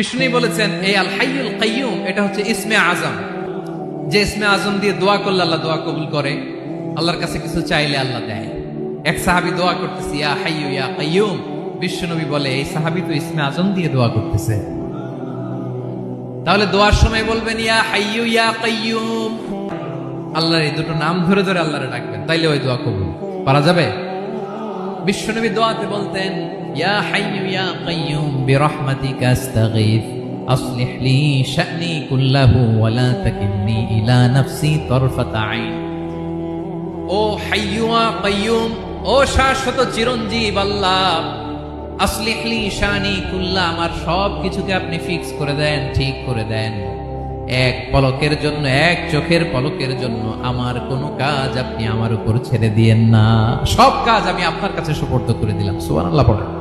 বিষ্ণু বলেছেন এই আল হাইয়ুল কাইয়ুম এটা হচ্ছে ইসমে আজম। যে ইসমে আজম দিয়ে দোয়া করলে আল্লাহ দোয়া কবুল করে, আল্লাহর কাছে কিছু চাইলে আল্লাহ দেয়। এক সাহাবি দোয়া করতেছে, ইয়া হাইয়ু ইয়া কাইয়ুম বিশ্বনবী বলে, এই সাহাবি তো ইসমে আজম দিয়ে দোয়া করতেছে। তাহলে দোয়ার সময় বলবেন, ইয়া হাইয়ু ইয়া কাইয়ুম আল্লাহর এই দুটো নাম ধরে ধরে আল্লাহরে ডাকবেন, তাইলে ওই দোয়া কবুল। পারা যাবে? বিশ্বনবী দোয়াতে বলতেন, ইয়া হাইয়ু ইয়া বিরহমাতিকা ও হাইয়ু ইয়া কাইয়ুম, ও শাশ্বত চিরঞ্জীব আল্লাহ, আসলিহ লি শানি কুল্লা, আমার সব কিছুকে আপনি ফিক্স করে দেন, ঠিক করে দেন। এক পলকের জন্য, এক চোখের পলকের জন্য আমার কোনো কাজ আপনি আমার উপর ছেড়ে দিয়েন না। সব কাজ আমি আপনার কাছে সুপর্দ করে দিলাম। সুবহানাল্লাহ পড়ে